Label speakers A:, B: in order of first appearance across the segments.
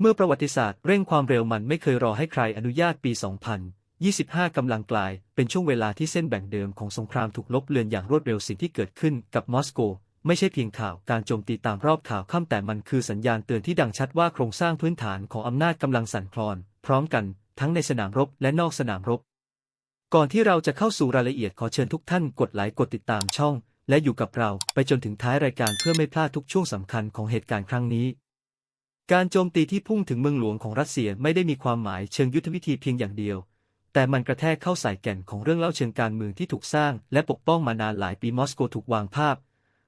A: เมื่อประวัติศาสตร์เร่งความเร็วมันไม่เคยรอให้ใครอนุญาตปี 2025 กำลังกลายเป็นช่วงเวลาที่เส้นแบ่งเดิมของสงครามถูกลบเลือนอย่างรวดเร็วสิ่งที่เกิดขึ้นกับมอสโก ไม่ใช่เพียงข่าวการโจมตีตามรอบข่าวค่ำแต่มันคือสัญญาณเตือนที่ดังชัดว่าโครงสร้างพื้นฐานของอำนาจกำลังสั่นคลอน พร้อมกันทั้งในสนามรบและนอกสนามรบ ก่อนที่เราจะเข้าสู่รายละเอียดขอเชิญทุกท่านกดไลค์กดติดตามช่อง และอยู่กับเราไปจนถึงท้ายรายการเพื่อไม่พลาดทุกช่วงสำคัญของเหตุการณ์ครั้งนี้ การโจมตีที่พุ่งถึงเมืองหลวงของรัสเซียไม่ได้มีความหมายเชิงยุทธวิธีเพียงอย่างเดียว แต่มันกระแทกเข้าใส่แก่นของเรื่องเล่าเชิงการเมืองที่ถูกสร้าง และปกป้องมานานหลายปีมอสโกถูกวางภาพ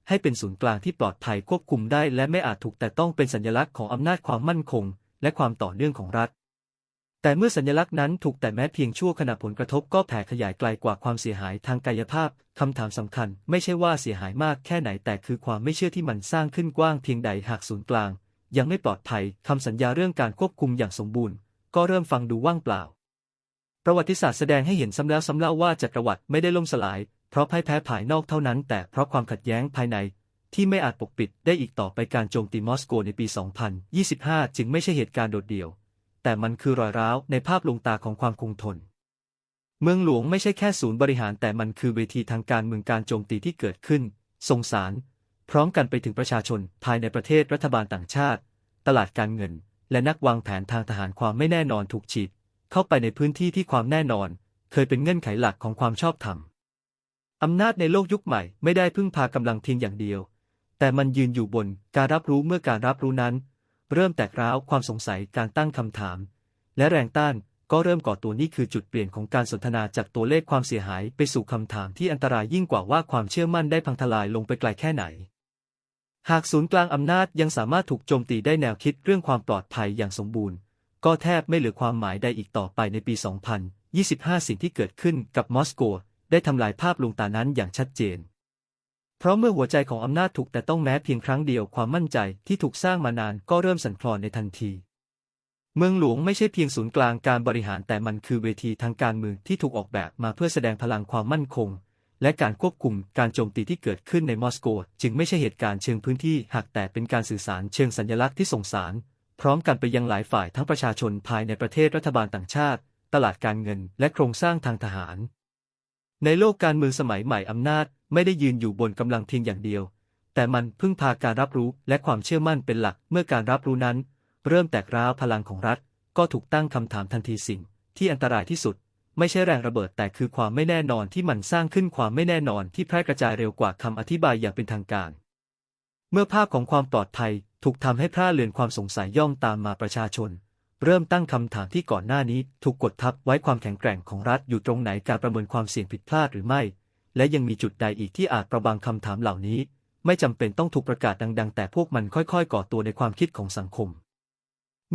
A: ให้เป็นศูนย์กลางที่ปลอดภัยควบคุมได้ และไม่อาจถูกแต่ต้องเป็นสัญลักษณ์ของอำนาจความมั่นคง และความต่อเนื่องของรัฐ แต่เมื่อสัญลักษณ์นั้นถูกแต่แม้เพียงชั่วขณะผลกระทบก็แผ่ขยายไกลกว่าความเสียหายทางกายภาพคำถามสำคัญ ไม่ใช่ว่าเสียหายมากแค่ไหนแต่คือความไม่เชื่อที่มันสร้างขึ้นกว้างเพียงใดหากศูนย์กลาง ยังไม่ปลอดภัยคำสัญญาเรื่องการควบคุมอย่างสมบูรณ์ ก็เริ่มฟังดูว่างเปล่า ประวัติศาสตร์แสดงให้เห็นซ้ำแล้วซ้ำเล่าว่าจักรวรรดิไม่ได้ล่มสลาย เพราะพ่ายแพ้ภายนอกเท่านั้น แต่เพราะความขัดแย้งภายในที่ไม่อาจปกปิดได้อีกต่อไปการโจมตีมอสโกในปี 2025 จึงไม่ใช่เหตุการณ์โดดเดี่ยว แต่มันคือรอยร้าวในภาพลวงตาของความคงทน เมืองหลวงไม่ใช่แค่ศูนย์บริหารแต่มันคือเวทีทางการเมืองการโจมตีที่เกิดขึ้น ส่งสาร พร้อมกันไปถึงประชาชนภายในประเทศรัฐบาลต่างชาติ ตลาดการเงิน และนักวางแผนทางทหารความไม่แน่นอนถูกฉีด เข้าไปในพื้นที่ที่ความแน่นอน เคยเป็นเงื่อนไขหลักของความชอบธรรมอำนาจในโลกยุคใหม่ไม่ได้พึ่งพากำลังเพียงอย่างเดียว แต่มันยืนอยู่บนการรับรู้เมื่อการรับรู้นั้น เริ่มแตกร้าวความสงสัยการตั้งคำถาม และแรงต้านก็เริ่มก่อตัวนี่คือจุดเปลี่ยนของการสนทนาจากตัวเลขความเสียหายไปสู่คำถามที่อันตรายยิ่งกว่าว่าความเชื่อมั่นได้พังทลายลงไปไกลแค่ไหน หากศูนย์กลางอำนาจยังสามารถถูกโจมตีได้แนวคิดเรื่องความปลอดภัยอย่างสมบูรณ์ ก็แทบไม่เหลือความหมายใดอีกต่อไปในปี 2025 สิ่งที่เกิดขึ้นกับมอสโก ได้ทำลายภาพลวงตานั้นอย่างชัดเจน เพราะเมื่อหัวใจของอำนาจถูกแต่ต้องแม้เพียงครั้งเดียวความมั่นใจที่ถูกสร้างมานานก็เริ่มสั่นคลอนในทันที เมืองหลวงไม่ใช่เพียงศูนย์กลางการบริหารแต่มันคือเวทีทางการเมืองที่ถูกออกแบบมาเพื่อแสดงพลังความมั่นคง และการควบคุมการโจมตีที่เกิดขึ้นในมอสโก จึงไม่ใช่เหตุการณ์เชิงพื้นที่หากแต่เป็นการสื่อสารเชิงสัญลักษณ์ที่ส่งสาร พร้อมกันไปยังหลายฝ่ายทั้งประชาชนภายในประเทศรัฐบาลต่างชาติ ตลาดการเงินและโครงสร้างทางทหาร ในโลกการเมืองสมัยใหม่อำนาจไม่ได้ยืนอยู่บนกำลังเพียงอย่างเดียว แต่มันพึ่งพาการรับรู้และความเชื่อมั่นเป็นหลักเมื่อการรับรู้นั้น เริ่มแตกร้าวพลังของรัฐ ก็ถูกตั้งคำถามทันทีสิ่ง ที่อันตรายที่สุด ไม่ใช่แรงระเบิดแต่คือความไม่แน่นอนที่มันสร้างขึ้นความไม่แน่นอนที่แพร่กระจายเร็วกว่าคำอธิบายอย่างเป็นทางการ เมื่อภาพของความปลอดภัยถูกทำให้พร่าเลือนความสงสัยย่อมตามมาประชาชน เริ่มตั้งคำถามที่ก่อนหน้านี้ถูกกดทับไว้ความแข็งแกร่งของรัฐอยู่ตรงไหนการประเมินความเสี่ยงผิดพลาดหรือไม่ และยังมีจุดใดอีกที่อาจประบังคำถามเหล่านี้ ไม่จำเป็นต้องถูกประกาศดัง ๆ แต่พวกมันค่อยๆ ก่อตัวในความคิดของสังคม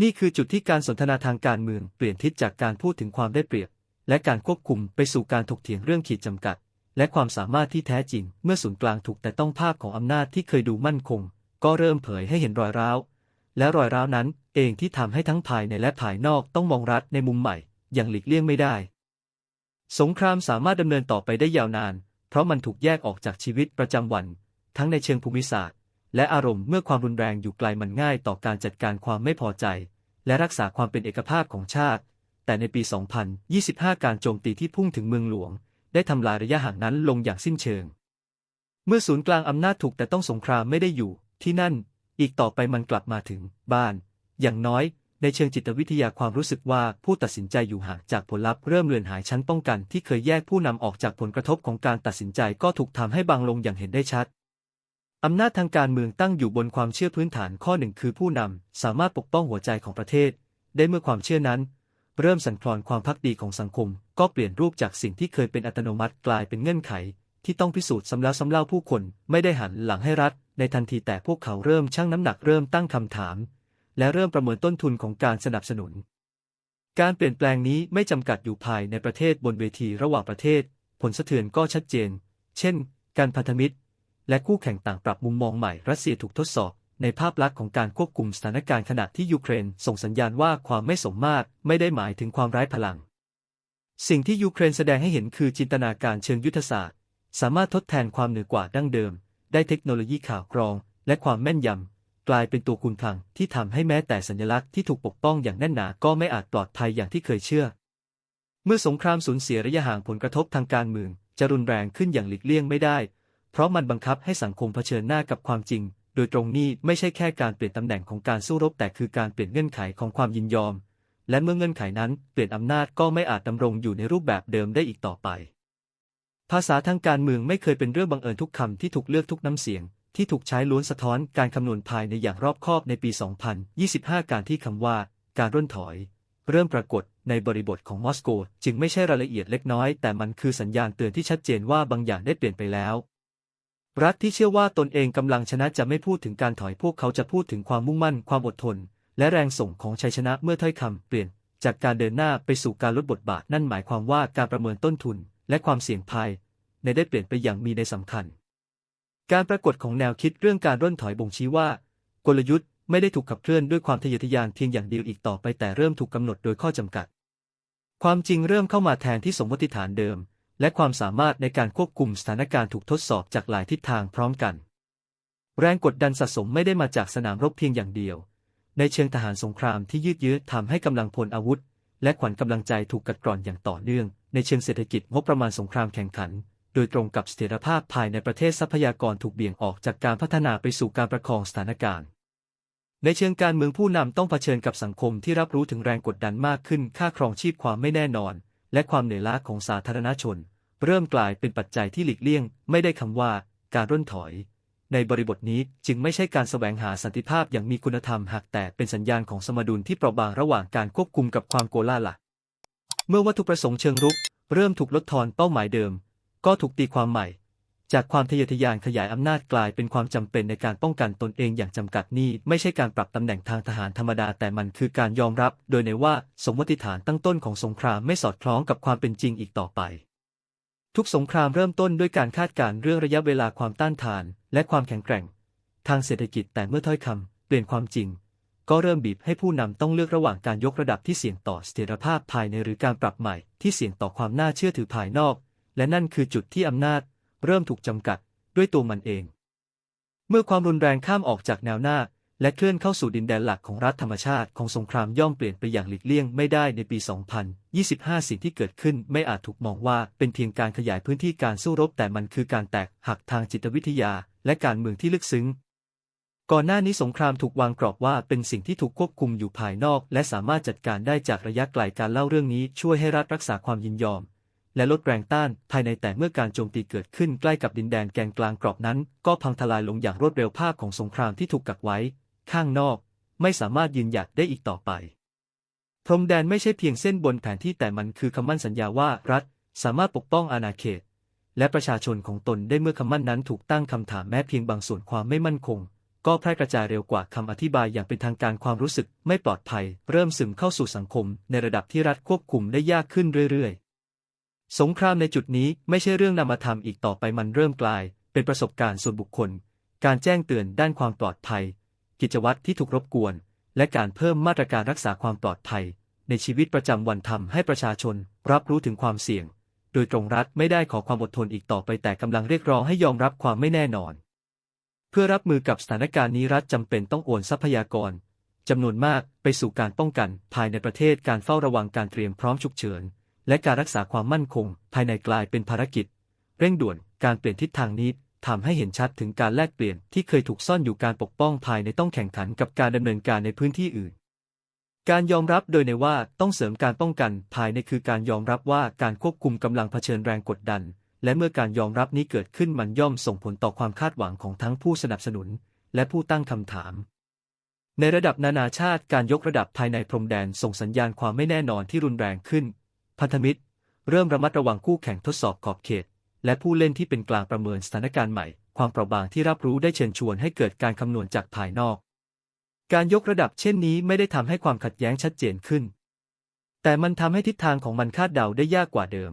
A: นี่คือจุดที่การสนทนาทางการเมืองเปลี่ยนทิศจากการพูดถึงความได้เปรียบ และการควบคุมไปสู่การถกเถียงเรื่องขีดจำกัด และความสามารถที่แท้จริง เมื่อศูนย์กลางถูกแต่ต้องภาพของอำนาจที่เคยดูมั่นคง ก็เริ่มเผยให้เห็นรอยร้าว และรอยร้าวนั้นเองที่ทำให้ทั้งภายในและภายนอกต้องมองรัฐในมุมใหม่ อย่างหลีกเลี่ยงไม่ได้ สงครามสามารถดำเนินต่อไปได้ยาวนาน เพราะมันถูกแยกออกจากชีวิตประจำวัน ทั้งในเชิงภูมิศาสตร์ และอารมณ์เมื่อความรุนแรงอยู่ไกลมันง่ายต่อการจัดการความไม่พอใจ และรักษาความเป็นเอกภาพของชาติ แต่ในปี 2025 การโจมตีที่พุ่งถึงเมืองหลวง ได้ทำลายระยะห่างนั้นลงอย่างสิ้นเชิง เมื่อศูนย์กลางอำนาจถูกแต่ต้องสงครามไม่ได้อยู่ ที่นั่น อีกต่อไปมันกลับมาถึงบ้าน อย่างน้อยในเชิงจิตวิทยาความรู้สึกว่าผู้ตัดสินใจอยู่ห่างจากผลลัพธ์เริ่มเลือนหายชั้นป้องกันที่เคยแยกผู้นำออกจากผลกระทบของการตัดสินใจก็ถูกทำให้บางลงอย่างเห็นได้ชัดอำนาจทางการเมืองตั้งอยู่บนความเชื่อพื้นฐานข้อหนึ่งคือผู้นำสามารถปกป้องหัวใจของประเทศ ได้เมื่อความเชื่อนั้น เริ่มสั่นคลอนความพักดีของสังคม ก็เปลี่ยนรูปจากสิ่งที่เคยเป็นอัตโนมัติกลายเป็นเงื่อนไข ที่ต้องพิสูจน์ซ้ำแล้วซ้ำเล่าผู้คนไม่ได้หันหลังให้รัฐ ในทันทีแต่พวกเขาเริ่มชั่งน้ำหนักเริ่มตั้งคำถาม และเริ่มประเมินต้นทุนของการสนับสนุน การเปลี่ยนแปลงนี้ไม่จำกัดอยู่ภายในประเทศบนเวทีระหว่างประเทศ ผลสะเทือนก็ชัดเจน เช่น การพันธมิตร และคู่แข่งต่างปรับมุมมองใหม่รัสเซียถูกทดสอบ ในภาพลักษณ์ของการควบคุมสถานการณ์ขณะที่ยูเครนส่งสัญญาณว่าความไม่สมมาตรไม่ได้หมายถึงความร้ายพลัง สิ่งที่ยูเครนแสดงให้เห็นคือจินตนาการเชิงยุทธศาสตร์ สามารถทดแทนความเหนือกว่าดั้งเดิม ได้เทคโนโลยีข่าวกรอง และความแม่นยำ กลายเป็นตัวคุณพลังที่ทำให้แม้แต่สัญลักษณ์ที่ถูกปกป้องอย่างแน่นหนาก็ไม่อาจปลอดภัยอย่างที่เคยเชื่อ เมื่อสงครามสูญเสียระยะห่างผลกระทบทางการเมืองจะรุนแรงขึ้นอย่างหลีกเลี่ยงไม่ได้ เพราะมันบังคับให้สังคมเผชิญหน้ากับความจริง โดยตรงนี้ไม่ใช่แค่การเปลี่ยนตำแหน่งของการสู้รบแต่คือการเปลี่ยนเงื่อนไขของความยินยอม และเมื่อเงื่อนไขนั้นเปลี่ยนอำนาจก็ไม่อาจดำรงอยู่ในรูปแบบเดิมได้อีกต่อไป ภาษาทางการเมืองไม่เคยเป็นเรื่องบังเอิญทุกคำที่ถูกเลือกทุกน้ำเสียง ที่ถูกใช้ล้วนสะท้อนการคำนวณภายในอย่างรอบคอบในปี 2025 การที่คำว่า การร่นถอย เริ่มปรากฏในบริบทของมอสโก จึงไม่ใช่รายละเอียดเล็กน้อย แต่มันคือสัญญาณเตือนที่ชัดเจนว่าบางอย่างได้เปลี่ยนไปแล้ว รัฐที่เชื่อว่าตนเองกำลังชนะจะไม่พูดถึงการถอยพวกเขาจะพูดถึงความมุ่งมั่น ความอดทน และแรงส่งของชัยชนะเมื่อถ้อยคำเปลี่ยน จากการเดินหน้าไปสู่การลดบทบาทนั่นหมายความว่าการประเมินต้นทุน และความเสี่ยงภัย ในได้เปลี่ยนไปอย่างมีในสำคัญ การปรากฏของแนวคิดเรื่องการร่นถอยบ่งชี้ว่า กลยุทธ์ไม่ได้ถูกขับเคลื่อนด้วยความทะเยอทะยานเพียงอย่างเดียวอีกต่อไปแต่เริ่มถูกกำหนดโดยข้อจำกัด ความจริงเริ่มเข้ามาแทนที่สมมติฐานเดิม และความสามารถในการควบคุมสถานการณ์ถูกทดสอบจากหลายทิศทางพร้อมกัน แรงกดดันสะสมไม่ได้มาจากสนามรบเพียงอย่างเดียว ในเชิงทหารสงครามที่ยืดเยื้อทำให้กำลังพลอาวุธ และขวัญกำลังใจถูกกัดกร่อนอย่างต่อเนื่อง ในเชิงเศรษฐกิจงบประมาณสงครามแข่งขัน โดยตรงกับเสถียรภาพภายในประเทศทรัพยากรถูกเบี่ยงออกจากการพัฒนาไปสู่การประคองสถานการณ์ในเชิงการเมืองผู้นำต้องเผชิญกับสังคมที่รับรู้ถึงแรงกดดันมากขึ้น ค่าครองชีพความไม่แน่นอน และความเหนื่อยล้าของสาธารณชน เริ่มกลายเป็นปัจจัยที่หลีกเลี่ยง ไม่ได้คำว่าการร่นถอย ในบริบทนี้จึงไม่ใช่การแสวงหาสันติภาพอย่างมีคุณธรรมหากแต่เป็นสัญญาณของสมดุลที่เปราะบางระหว่างการควบคุมกับความโกลาหลเมื่อวัตถุประสงค์เชิงรุก เริ่มถูกลดทอนเป้าหมายเดิม ก็ถูกตีความใหม่ จากความทะเยอทะยานขยายอำนาจกลายเป็นความจำเป็นในการป้องกันตนเองอย่างจำกัดนี่ไม่ใช่การปรับตำแหน่งทางทหารธรรมดาแต่มันคือการยอมรับ โดยในว่าสมมติฐานตั้งต้นของสงครามไม่สอดคล้องกับความเป็นจริงอีกต่อไป ทุกสงครามเริ่มต้นด้วยการคาดการณ์เรื่องระยะเวลาความต้านทาน และความแข็งแกร่ง ทางเศรษฐกิจแต่เมื่อถ้อยคำเปลี่ยนความจริง ก็เริ่มบีบให้ผู้นำต้องเลือกระหว่างการยกระดับที่เสี่ยงต่อเสถียรภาพภายในหรือการปรับใหม่ที่เสี่ยงต่อความน่าเชื่อถือภายนอก และนั่นคือจุดที่อำนาจ เริ่มถูกจำกัดด้วยตัวมันเอง เมื่อความรุนแรงข้ามออกจากแนวหน้า และเคลื่อนเข้าสู่ดินแดนหลักของรัฐธรรมชาติของสงครามย่อมเปลี่ยนไปอย่างหลีกเลี่ยงไม่ได้ในปี 2025 สิ่งที่เกิดขึ้นไม่อาจถูกมองว่าเป็นเพียงการขยายพื้นที่การสู้รบแต่มันคือการแตกหักทางจิตวิทยา และการเมืองที่ลึกซึ้งก่อนหน้านี้สงครามถูกวางกรอบว่าเป็นสิ่งที่ถูกควบคุมอยู่ภายนอก และสามารถจัดการได้จากระยะไกลการเล่าเรื่องนี้ช่วยให้รัฐรักษาความยินยอม และลดแรงต้านภายในแต่เมื่อการโจมตีเกิดขึ้นใกล้กับดินแดนแกนกลางกรอบนั้น ก็พังทลายลงอย่างรวดเร็วภาพของสงครามที่ถูกกักไว้ ข้างนอก ไม่สามารถยืนหยัดได้อีกต่อไป พรมแดนไม่ใช่เพียงเส้นบนแผนที่แต่มันคือคำมั่นสัญญาว่ารัฐ สามารถปกป้องอาณาเขต และประชาชนของตนได้เมื่อคำมั่นนั้นถูกตั้งคำถามแม้เพียงบางส่วนความไม่มั่นคงก็แพร่กระจายเร็วกว่าคำอธิบายอย่างเป็นทางการความรู้สึกไม่ปลอดภัย เริ่มซึมเข้าสู่สังคมในระดับที่รัฐควบคุมได้ยากขึ้นเรื่อยๆ สงครามในจุดนี้ไม่ใช่เรื่องนามธรรมอีกต่อไปมันเริ่มกลาย เป็นประสบการณ์ส่วนบุคคล การแจ้งเตือนด้านความปลอดภัย กิจวัตรที่ถูกรบกวน และการเพิ่มมาตรการรักษาความปลอดภัย ในชีวิตประจำวันทำให้ประชาชนรับรู้ถึงความเสี่ยง โดยตรงรัฐไม่ได้ขอความอดทนอีกต่อไปแต่กำลังเรียกร้องให้ยอมรับความไม่แน่นอน เพื่อรับมือกับสถานการณ์นี้รัฐจำเป็นต้องโอนทรัพยากรจำนวนมากไปสู่การป้องกัน ภายในประเทศการเฝ้าระวังการเตรียมพร้อมฉุกเฉิน และการรักษาความมั่นคง ภายในกลายเป็นภารกิจ เร่งด่วนการเปลี่ยนทิศทางนี้ทำให้เห็นชัดถึงการแลกเปลี่ยนที่เคยถูกซ่อนอยู่การปกป้องภายในต้องแข่งขันกับการดำเนินการในพื้นที่อื่น การยอมรับโดยในว่าต้องเสริมการป้องกันภายในคือการยอมรับว่าการควบคุมกำลังเผชิญแรงกดดัน และเมื่อการยอมรับนี้เกิดขึ้นมันย่อมส่งผลต่อความคาดหวังของทั้งผู้สนับสนุน และผู้ตั้งคำถาม ในระดับนานาชาติการยกระดับภายในพรมแดนส่งสัญญาณความไม่แน่นอนที่รุนแรงขึ้น พันธมิตร เริ่มระมัดระวังคู่แข่งทดสอบขอบเขต และผู้เล่นที่เป็นกลางประเมินสถานการณ์ใหม่ ความเปราะบางที่รับรู้ได้เชิญชวนให้เกิดการคำนวณจากภายนอก การยกระดับเช่นนี้ไม่ได้ทำให้ความขัดแย้งชัดเจนขึ้น แต่มันทำให้ทิศทางของมันคาดเดาได้ยากกว่าเดิม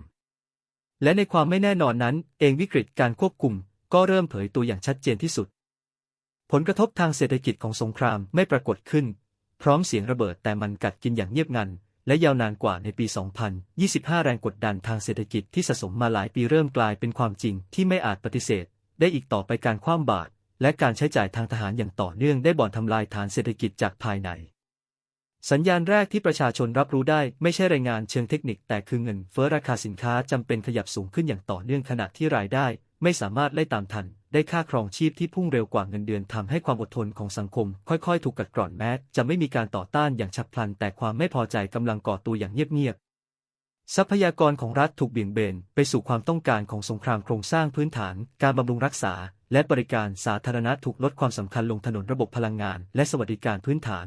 A: และในความไม่แน่นอนนั้น เองวิกฤตการควบคุม ก็เริ่มเผยตัวอย่างชัดเจนที่สุด ผลกระทบทางเศรษฐกิจของสงครามไม่ปรากฏขึ้น พร้อมเสียงระเบิดแต่มันกัดกินอย่างเงียบงัน และยาวนานกว่าในปี 2025 แรงกดดันทางเศรษฐกิจที่สะสมมาหลายปีเริ่มกลายเป็นความจริงที่ไม่อาจปฏิเสธ ได้อีกต่อไปการคว่ำบาตรและการใช้จ่ายทางทหารอย่างต่อเนื่องได้บ่อนทำลายฐานเศรษฐกิจจากภายใน สัญญาณแรกที่ประชาชนรับรู้ได้ไม่ใช่รายงานเชิงเทคนิค แต่คือเงินเฟ้อราคาสินค้าจำเป็นขยับสูงขึ้นอย่างต่อเนื่องขณะที่รายได้ ไม่สามารถไล่ตามทัน ได้ค่าครองชีพที่พุ่งเร็วกว่าเงินเดือนทำให้ความอดทนของสังคม ค่อยๆ ถูกกัดกร่อนแม้จะไม่มีการต่อต้านอย่างฉับพลัน แต่ความไม่พอใจกำลังก่อตัวอย่างเงียบๆ ทรัพยากรของรัฐถูกเบี่ยงเบนไปสู่ความต้องการของสงครามโครงสร้างพื้นฐาน การบำรุงรักษา และบริการสาธารณะถูกลดความสำคัญลงถนนระบบพลังงาน และสวัสดิการพื้นฐาน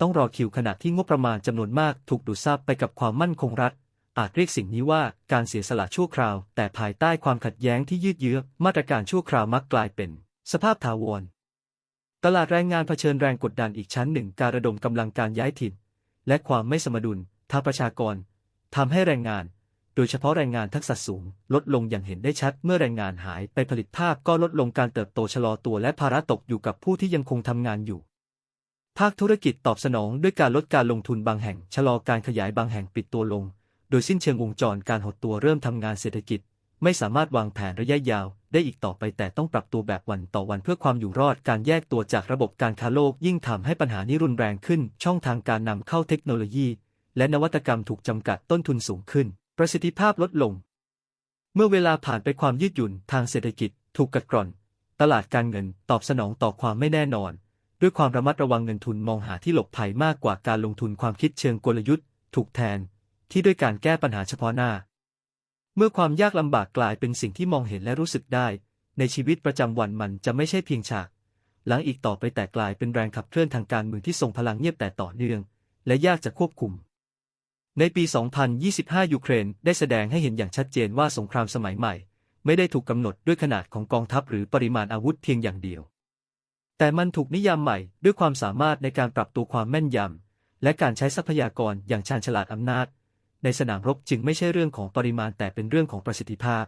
A: ต้องรอคิวขณะที่งบประมาณจำนวนมาก ถูกดูดซับไปกับความมั่นคงรัฐ อาจเรียกสิ่งนี้ว่าการเสียสละชั่วคราว แต่ภายใต้ความขัดแย้งที่ยืดเยื้อมาตรการชั่วคราวมักกลายเป็น สภาพถาวร ตลาดแรงงานเผชิญแรงกดดันอีกชั้นหนึ่งการระดมกำลังการย้ายถิ่น และความไม่สมดุลทางประชากรทำให้แรงงาน โดยเฉพาะแรงงานทักษะสูง ลดลงอย่างเห็นได้ชัด เมื่อแรงงานหายไปผลิตภาพก็ลดลงการเติบโตชะลอตัวและภาระตกอยู่กับผู้ที่ยังคงทำงานอยู่ภาคธุรกิจตอบสนองด้วยการลดการลงทุนบางแห่ง ชะลอการขยายบางแห่งปิดตัวลง ดยสิ้นเชิงวงจรการหดตัวเริ่มทำงานเศรษฐกิจ ไม่สามารถวางแผนระยะยาว ได้อีกต่อไปแต่ต้องปรับตัวแบบวันต่อวันเพื่อความอยู่รอดการแยกตัวจากระบบการค้าโลกยิ่งทำให้ปัญหานี้รุนแรงขึ้น ช่องทางการนำเข้าเทคโนโลยี และนวัตกรรมถูกจำกัดต้นทุนสูงขึ้น ประสิทธิภาพลดลง เมื่อเวลาผ่านไปความยืดหยุ่นทางเศรษฐกิจ ถูกกัดกร่อน ตลาดการเงินตอบสนองต่อความไม่แน่นอน ด้วยความระมัดระวังเงินทุนมองหาที่หลบภัยมากกว่าการลงทุนความคิดเชิงกลยุทธ์ ถูกแทน ที่ด้วยการแก้ปัญหาเฉพาะหน้า เมื่อความยากลำบากกลายเป็นสิ่งที่มองเห็นและรู้สึกได้ ในชีวิตประจำวันมันจะไม่ใช่เพียงฉาก หลังอีกต่อไปแต่กลายเป็นแรงขับเคลื่อนทางการเมืองที่ทรงพลังเงียบแต่ต่อเนื่อง และยากจะควบคุม ในปี 2025 ยูเครนได้แสดงให้เห็นอย่างชัดเจนว่าสงครามสมัยใหม่ ไม่ได้ถูกกำหนดด้วยขนาดของกองทัพหรือปริมาณอาวุธเพียงอย่างเดียว แต่มันถูกนิยามใหม่ด้วยความสามารถในการปรับตัวความแม่นยำและการใช้ทรัพยากรอย่างชาญฉลาดอำนาจ ในสนามรบจึงไม่ใช่เรื่องของปริมาณแต่เป็นเรื่องของประสิทธิภาพ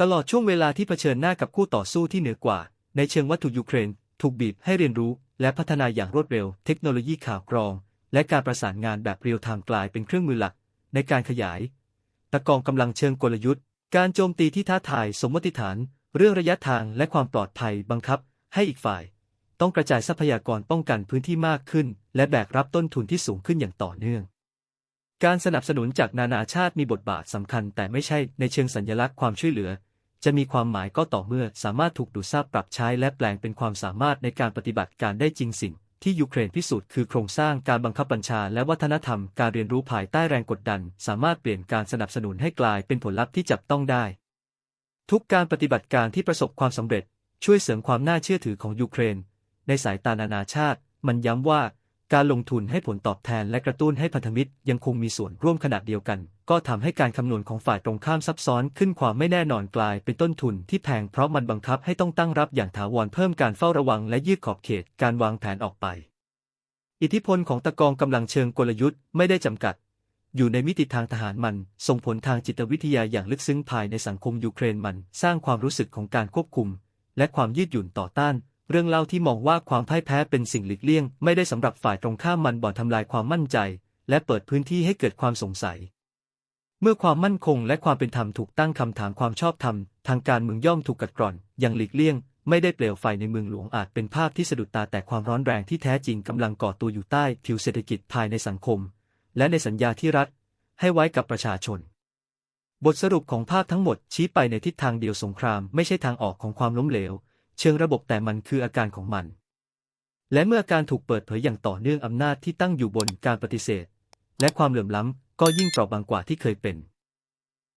A: ตลอดช่วงเวลาที่เผชิญหน้ากับคู่ต่อสู้ที่เหนือกว่า ในเชิงวัตถุยูเครน ถูกบีบให้เรียนรู้และพัฒนาอย่างรวดเร็ว เทคโนโลยีข่าวกรอง และการประสานงานแบบเรียลไทม์กลายเป็นเครื่องมือหลัก ในการขยายตะกองกำลังเชิงกลยุทธ์ การโจมตีที่ท้าทายสมมติฐาน เรื่องระยะทางและความปลอดภัยบังคับ ให้อีกฝ่าย ต้องกระจายทรัพยากรป้องกันพื้นที่มากขึ้น และแบกรับต้นทุนที่สูงขึ้นอย่างต่อเนื่อง การสนับสนุนจากนานาชาติมีบทบาทสำคัญ แต่ไม่ใช่ในเชิงสัญลักษณ์ความช่วยเหลือ จะมีความหมายก็ต่อเมื่อสามารถถูกดูดซาบปรับใช้และแปลงเป็นความสามารถในการปฏิบัติการได้จริงสิ่ง ที่ยูเครนพิสูจน์คือโครงสร้างการบังคับบัญชา และวัฒนธรรมการเรียนรู้ภายใต้แรงกดดัน สามารถเปลี่ยนการสนับสนุนให้กลายเป็นผลลัพธ์ที่จับต้องได้ ทุกการปฏิบัติการที่ประสบความสำเร็จ ช่วยเสริมความน่าเชื่อถือของยูเครน ในสายตานานาชาติ มันย้ำว่า การลงทุนให้ผลตอบแทนและกระตุ้นให้พันธมิตรยังคงมีส่วนร่วมขนาดเดียวกัน ก็ทำให้การคำนวณของฝ่ายตรงข้ามซับซ้อนขึ้นความไม่แน่นอนกลายเป็นต้นทุนที่แพงเพราะมันบังคับให้ต้องตั้งรับอย่างถาวรเพิ่มการเฝ้าระวังและยืดขอบเขตการวางแผนออกไป อิทธิพลของตะกองกำลังเชิงกลยุทธ์ไม่ได้จำกัด อยู่ในมิติทางทหารมันส่งผลทางจิตวิทยาอย่างลึกซึ้งภายในสังคมยูเครนมันสร้างความรู้สึกของการควบคุม และความยืดหยุ่นต่อต้าน เรื่องเล่าที่มองว่าความพ่ายแพ้เป็นสิ่งหลีกเลี่ยง ไม่ได้สำหรับฝ่ายตรงข้ามมันบ่อนทำลายความมั่นใจ และเปิดพื้นที่ให้เกิดความสงสัย เมื่อความมั่นคงและความเป็นธรรมถูกตั้งคำถามความชอบธรรมทางการเมืองย่อมถูกกัดกร่อน อย่างหลีกเลี่ยง ไม่ได้เปลวไฟในเมืองหลวงอาจเป็นภาพที่สะดุดตาแต่ความร้อนแรงที่แท้จริงกำลังก่อตัวอยู่ใต้ผิวเศรษฐกิจภายในสังคม และในสัญญาที่รัฐ ให้ไว้กับประชาชนบทสรุปของภาพทั้งหมดชี้ไปในทิศทางเดียวสงครามไม่ใช่ทางออกของความล้มเหลว เชิงระบบแต่มันคืออาการของมัน และเมื่อการถูกเปิดเผยอย่างต่อเนื่องอำนาจที่ตั้งอยู่บนการปฏิเสธ และความเหลื่อมล้ำก็ยิ่งเปราะบางกว่าที่เคยเป็น